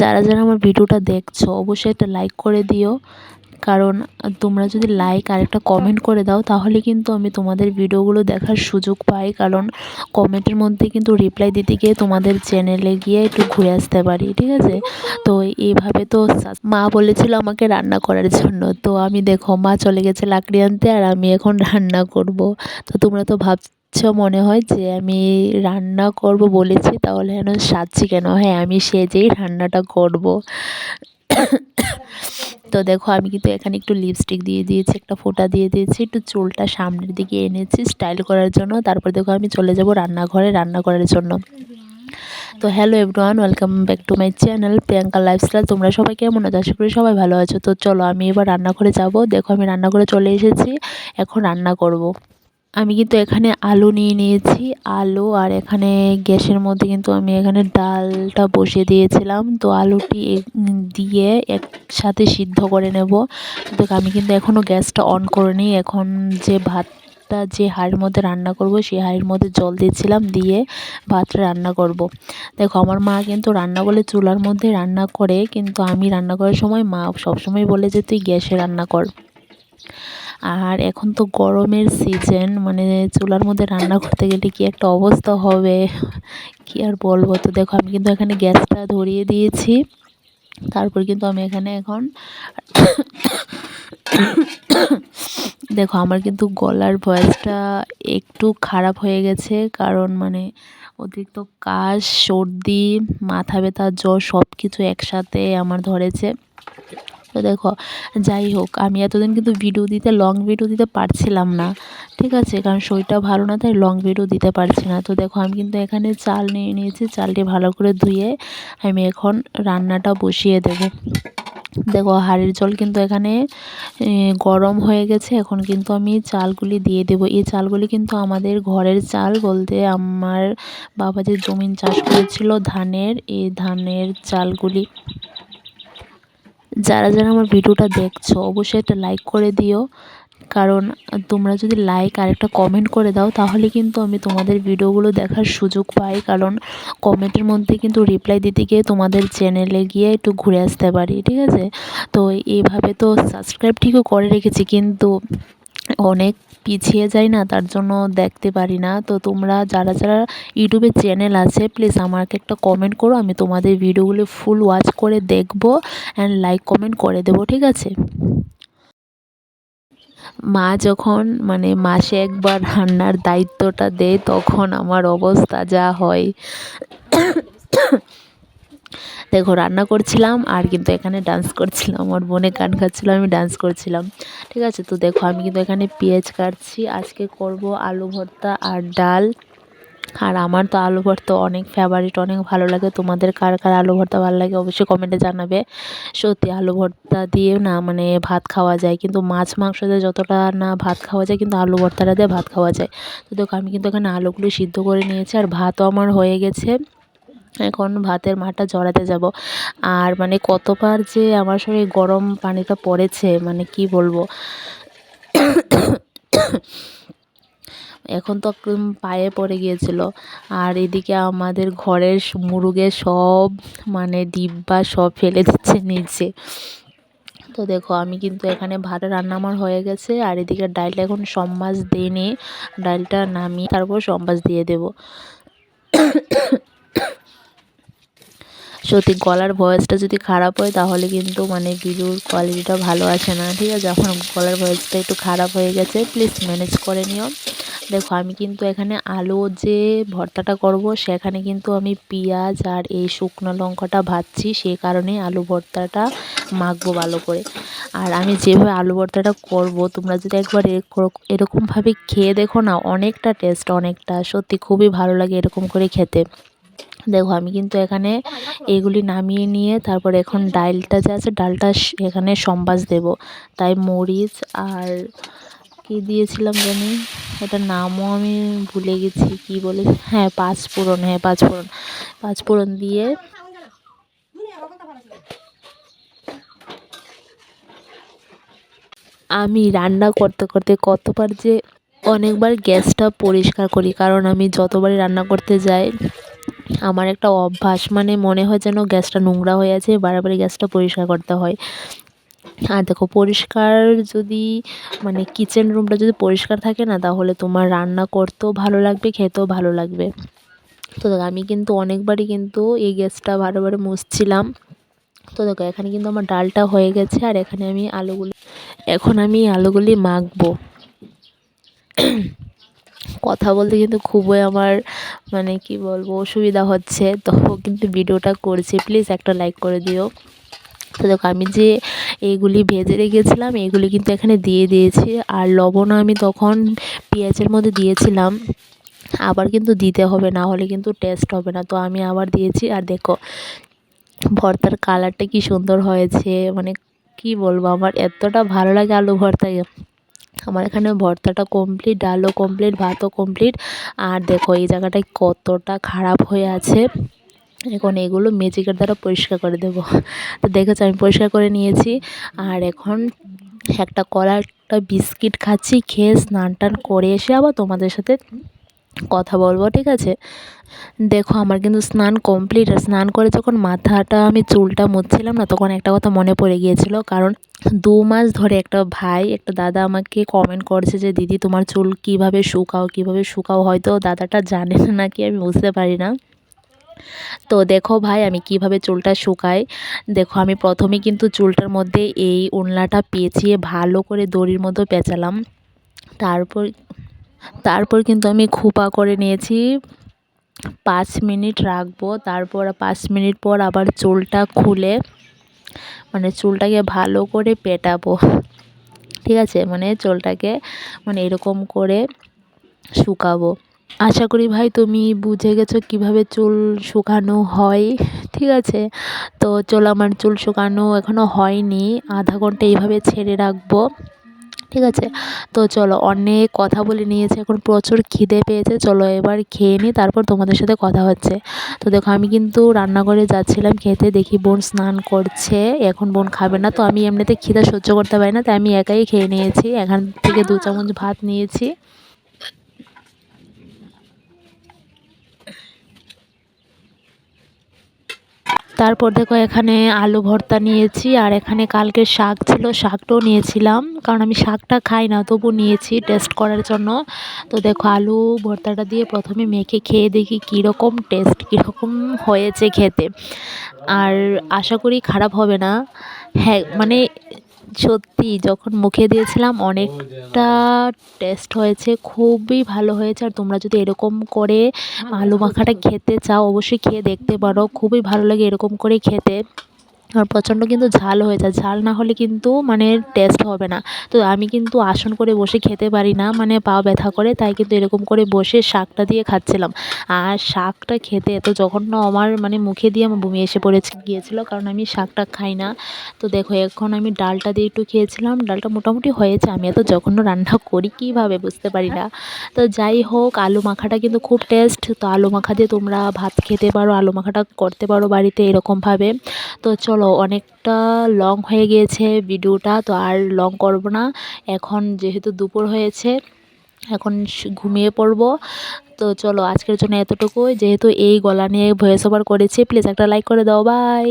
যারা যারা আমার ভিডিওটা দেখছ, অবশ্যই একটা লাইক করে দিও। কারণ তোমরা যদি লাইক আর একটা কমেন্ট করে দাও, তাহলে কিন্তু আমি তোমাদের ভিডিওগুলো দেখার সুযোগ পাই। কারণ কমেন্টের মধ্যে কিন্তু রিপ্লাই দিতে গিয়ে তোমাদের চ্যানেলে গিয়ে একটু ঘুরে আসতে পারি, ঠিক আছে? তো এইভাবে তো মা বলেছিল আমাকে রান্না করার জন্য। তো আমি দেখো, মা চলে গেছে লাকড়ি আনতে আর আমি এখন রান্না করব। তো তোমরা তো ভাব মনে হয় যে আমি রান্না করব বলেছি, তাহলে যেন সাজছি কেন? হ্যাঁ আমি সেজেই রান্নাটা করব। তো দেখো, আমি কিন্তু এখানে একটু লিপস্টিক দিয়ে দিয়েছি, একটা ফোঁটা দিয়ে দিয়েছি, একটু চুলটা সামনের দিকে এনেছি স্টাইল করার জন্য। তারপর দেখো, আমি চলে যাব রান্নাঘরে রান্না করার জন্য। তো hello everyone welcome back to my channel Priyanka lifestyle তোমরা সবাই কেমন আছো? আশা করি সবাই ভালো আছো। তো চলো, আমি এবার রান্নাঘরে যাব। দেখো, আমি রান্নাঘরে চলে এসেছি, এখন রান্না করব। আমি কিন্তু এখানে আলু নিয়ে নিয়েছি, আলু আর এখানে গ্যাসের মধ্যে কিন্তু আমি এখানে ডালটা বসিয়ে দিয়েছিলাম। তো আলুটি দিয়ে একসাথে সিদ্ধ করে নেব। তো আমি কিন্তু এখনও গ্যাসটা অন করিনি। এখন যে ভাতটা, যে হাঁড়ির মধ্যে রান্না করব, সেই হাঁড়ির মধ্যে জল দিয়েছিলাম, দিয়ে ভাতটা রান্না করব। দেখো, আমার মা কিন্তু রান্না বলে চুলার মধ্যে রান্না করে, কিন্তু আমি রান্না করার সময় মা সবসময় বলে যে, তুই গ্যাসে রান্না কর। আর এখন তো গরমের সিজন মানে চুলার মধ্যে রান্না করতে গেলে কি একটা অবস্থা হবে? কি আর বলব? তো দেখো, আমি কিন্তু এখানে গ্যাসটা ধরিয়ে দিয়েছি। তারপর কিন্তু আমি এখানে এখন দেখো, আমার কিন্তু গলার ভয়েসটা একটু খারাপ হয়ে গেছে। কারণ মানে অতিরিক্ত কাশ, সর্দি, মাথা ব্যথা, জ্বর সব কিছু একসাথে আমার ধরেছে। তো দেখো, যাই হোক, আমি এতদিন কিন্তু ভিডিও দিতে লং ভিডিও দিতে পারছিলাম না, ঠিক আছে? কারণ শরীরটা ভালো না, তাই লং ভিডিও দিতে পারছি না। তো দেখো, আমি কিন্তু এখানে চাল নিয়ে নিয়েছি, চালটি ভালো করে ধুয়ে আমি এখন রান্নাটা বসিয়ে দেব। দেখো, হাড়ের জল কিন্তু এখানে গরম হয়ে গেছে। এখন কিন্তু আমি চালগুলি দিয়ে দেব। এই চালগুলি কিন্তু আমাদের ঘরের চাল বলতে আমার বাবা যে জমিন চাষ করেছিল ধানের, এই ধানের চালগুলি যারা যারা আমার ভিডিওটা দেখছ, অবশ্যই একটা লাইক করে দিও। কারণ তোমরা যদি লাইক আর একটা কমেন্ট করে দাও, তাহলে কিন্তু আমি তোমাদের ভিডিওগুলো দেখার সুযোগ পাই। কারণ কমেন্টের মধ্যে কিন্তু রিপ্লাই দিতে গিয়ে তোমাদের চ্যানেলে গিয়ে একটু ঘুরে আসতে পারি, ঠিক আছে? তো এইভাবে তো সাবস্ক্রাইব ঠিকও করে রেখেছি, কিন্তু অনেক পিছিয়ে যাই না, তার জন্য দেখতে পারি না। তো তোমরা যারা যারা ইউটিউবে চ্যানেল আছে প্লিজ আমাকে একটা কমেন্ট করো, আমি তোমাদের ভিডিওগুলো ফুল ওয়াচ করে দেখব অ্যান্ড লাইক কমেন্ট করে দেবো, ঠিক আছে? মা যখন মানে মাসে একবার রান্নার দায়িত্বটা দেয়, তখন আমার অবস্থা যা হয়। দেখো, রান্না করছিলাম আর কিন্তু এখানে ডান্স করছিলাম। আমার বোনে গান খাচ্ছিলো আমি ডান্স করছিলাম। ঠিক আছে? তো দেখো, আমি কিন্তু এখানে পেঁয়াজ কাটছি। আজকে করব আলু ভর্তা আর ডাল। আর আমার তো আলু ভর্তা অনেক ফেভারিট অনেক ভালো লাগে। তোমাদের কার কার আলু ভর্তা ভালো লাগে অবশ্যই কমেন্টে জানাবে। সত্যি, আলু ভর্তা দিয়ে না মানে ভাত খাওয়া যায়। কিন্তু মাছ, মাংস দিয়ে যতটা না ভাত খাওয়া যায়, কিন্তু আলু ভর্তাটা দিয়ে ভাত খাওয়া যায়। তো দেখো, আমি কিন্তু এখানে আলুগুলো সিদ্ধ করে নিয়েছি। আর ভাতও আমার হয়ে গেছে। এখন ভাতের মাটা জড়াতে যাব। আর মানে কতবার যে আমার শরীরে গরম পানিটা পড়েছে মানে কি বলব? এখন তো পায়ে পড়ে গিয়েছিল। আর এদিকে আমাদের ঘরের মুরুগে সব মানে ডিব্বা সব ফেলে দিচ্ছে নিচে। তো দেখো, আমি কিন্তু এখানে ভাত রান্না আমার হয়ে গেছে। আর এদিকে ডালটা এখন সম্বাস দিয়ে নিয়ে ডালটা নামিয়ে তারপর সম্বাস দিয়ে দেব। সত্যি গলার ভয়েসটা যদি খারাপ হয়, তাহলে কিন্তু মানে ভিডিওর কোয়ালিটিটা ভালো আসে না। ঠিক আছে, এখন গলার ভয়েসটা একটু খারাপ হয়ে গেছে প্লিজ ম্যানেজ করে নিও। দেখো, আমি কিন্তু এখানে আলু যে ভর্তাটা করব, সেখানে কিন্তু আমি পেঁয়াজ আর এই শুকনো লঙ্কাটা ভাজছি সেই কারণে আলু ভর্তাটা মাখবো ভালো করে। আর আমি যেভাবে আলু ভর্তাটা করব, তোমরা যদি একবার এরকমভাবে খেয়ে দেখো না, অনেকটা টেস্ট অনেকটা। সত্যি খুবই ভালো লাগে এরকম করে খেতে। দেখো আমি কিন্তু এখানে এগুলি নামিয়ে নিয়ে তারপর এখন ডালটা যে আছে, ডালটা এখানে সম্বাস দেব। তাই মরিচ আর কি দিয়েছিলাম জানি? এটার নামও আমি ভুলে গেছি, কি বলে? হ্যাঁ পাঁচ পাঁচফোড়ন হ্যাঁ পাঁচফোড়ন পাঁচফোড়ন দিয়ে আমি রান্না করতে করতে কতবার যে অনেকবার গ্যাসটা পরিষ্কার করি, কারণ আমি যতবারই রান্না করতে যাই আমার একটা অভ্যাস মানে মনে হয় যেন গ্যাসটা নোংরা হয়ে আছে বারবারই গ্যাসটা পরিষ্কার করতে হয়। আর দেখো, পরিষ্কার যদি মানে কিচেন রুমটা যদি পরিষ্কার থাকে না, তাহলে তোমার রান্না করতেও ভালো লাগবে, খেতেও ভালো লাগবে। তো দেখো, আমি কিন্তু অনেকবারই কিন্তু এই গ্যাসটা বারে মুছছিলাম। তো দেখো, এখানে কিন্তু আমার ডালটা হয়ে গেছে, আর এখানে আমি আলুগুলি, এখন আমি আলুগুলি মাখবো। কথা বলতে কিন্তু খুবই আমার মানে কি বলব, অসুবিধা হচ্ছে। তো কিন্তু ভিডিওটা করছি প্লিজ একটা লাইক করে দিও। তো দেখো, আমি যে এইগুলি ভেজে রেখেছিলাম এইগুলি কিন্তু এখানে দিয়ে দিয়েছি। আর লবণও আমি তখন পেঁয়াজের মধ্যে দিয়েছিলাম। আবার কিন্তু দিতে হবে, না হলে কিন্তু টেস্ট হবে না। তো আমি আবার দিয়েছি। আর দেখো, ভর্তার কালারটা কি সুন্দর হয়েছে। মানে কি বলব, আমার এতটা ভালো লাগে আলু ভর্তা আমার এখানে ভর্তাটা কমপ্লিট ডালও কমপ্লিট ভাতও কমপ্লিট আর দেখো, এই জায়গাটায় কতটা খারাপ হয়ে আছে। এখন এগুলো ম্যাজিকের দ্বারা পরিষ্কার করে দেবো। তো দেখেছ, আমি পরিষ্কার করে নিয়েছি। আর এখন একটা কলা একটা বিস্কিট খাচ্ছি, খেয়ে স্নান টান করে এসে আবার তোমাদের সাথে কথা বলব, ঠিক আছে? দেখো, আমার কিন্তু স্নান কমপ্লিট আর স্নান করে যখন মাথাটা আমি চুলটা মুছছিলাম না, তখন একটা কথা মনে পড়ে গিয়েছিল। কারণ দু মাস ধরে একটা ভাই, একটা দাদা আমাকে কমেন্ট করছে যে, দিদি, তোমার চুল কীভাবে শুকাও কীভাবে শুকাও? হয়তো দাদাটা জানে না, নাকি আমি বুঝতে পারি না। তো দেখো ভাই, আমি কীভাবে চুলটা শুকাই? দেখো, আমি প্রথমে কিন্তু চুলটার মধ্যে এই উনলাটা পেঁচিয়ে ভালো করে দড়ির মতো পেঁচালাম। তারপর তারপর কিন্তু আমি খোপা করে নিয়েছি। পাঁচ মিনিট রাখব, তারপর পাঁচ মিনিট পর আবার চুলটা খুলে মানে চুলটাকে ভালো করে পেটাবো। ঠিক আছে? মানে চুলটাকে মানে এরকম করে শুকাবো। আশা করি ভাই তুমি বুঝে গেছো কীভাবে চুল শুকানো হয়। ঠিক আছে? তো চলো আমার চুল শুকানো এখনও হয়নি। আধা ঘণ্টা এইভাবে ছেড়ে রাখব। ঠিক আছে? তো চলো অনেক কথা বলে নিয়েছে, এখন প্রচুর খিদে পেয়েছে। চলো এবার খেয়ে নিই তারপর তোমাদের সাথে কথা হচ্ছে। তো দেখো আমি কিন্তু রান্নাঘরে যাচ্ছিলাম, খেতে দেখি বোন স্নান করছে, এখন বোন খাবে না। তো আমি এমনিতে খিদা সহ্য করতে পারি না, তাই আমি একাই খেয়ে নিয়েছি। এখান থেকে দু চামচ ভাত নিয়েছি। তারপর দেখো এখানে আলু ভর্তা নিয়েছি আর এখানে কালকে শাক ছিল, শাকটাও নিয়েছিলাম। কারণ আমি শাকটা খাই না, তবু নিয়েছি টেস্ট করার জন্য। তো দেখো আলু ভর্তাটা দিয়ে প্রথমে মেখে খেয়ে দেখি কীরকম টেস্ট কীরকম হয়েছে খেতে। আর আশা করি খারাপ হবে না। হ্যাঁ মানে সত্যি যখন মুখে দিয়েছিলাম অনেকটা টেস্ট হয়েছে খুবই ভালো হয়েছে। আর তোমরা যদি এরকম করে আলু মাখাটা খেতে চাও অবশ্যই খেয়ে দেখতে পারো। খুবই ভালো লাগে এরকম করে খেতে। আর প্রচণ্ড কিন্তু ঝাল হয়ে যায়। ঝাল না হলে কিন্তু মানে টেস্ট হবে না। তো আমি কিন্তু আসন করে বসে খেতে পারি না মানে পা ব্যথা করে, তাই কিন্তু এরকম করে বসে শাকটা দিয়ে খাচ্ছিলাম। আর শাকটা খেতে এত জঘন্য আমার মানে মুখে দিয়ে আমার বমি এসে পড়ে গিয়েছিল, কারণ আমি শাকটা খাই না। তো দেখো, এখন আমি ডালটা দিয়ে একটু খেয়েছিলাম, ডালটা মোটামুটি হয়েছে, আমি এত জঘন্য রান্না করি কীভাবে বুঝতে পারি না। তো যাই হোক, আলু মাখাটা কিন্তু খুব টেস্ট তো আলু মাখা দিয়ে তোমরা ভাত খেতে পারো, আলু মাখাটা করতে পারো বাড়িতে এরকমভাবে। তো চলো অনেকটা লং হয়ে গিয়েছে ভিডিওটা তো আর লং করব না। এখন যেহেতু দুপুর হয়েছে, এখন ঘুমিয়ে পড়ব। তো চলো আজকের জন্য এতটুকুই। যেহেতু এই গলা নিয়ে ভয়েস ওভার করেছি প্লিজ একটা লাইক করে দাও। বাই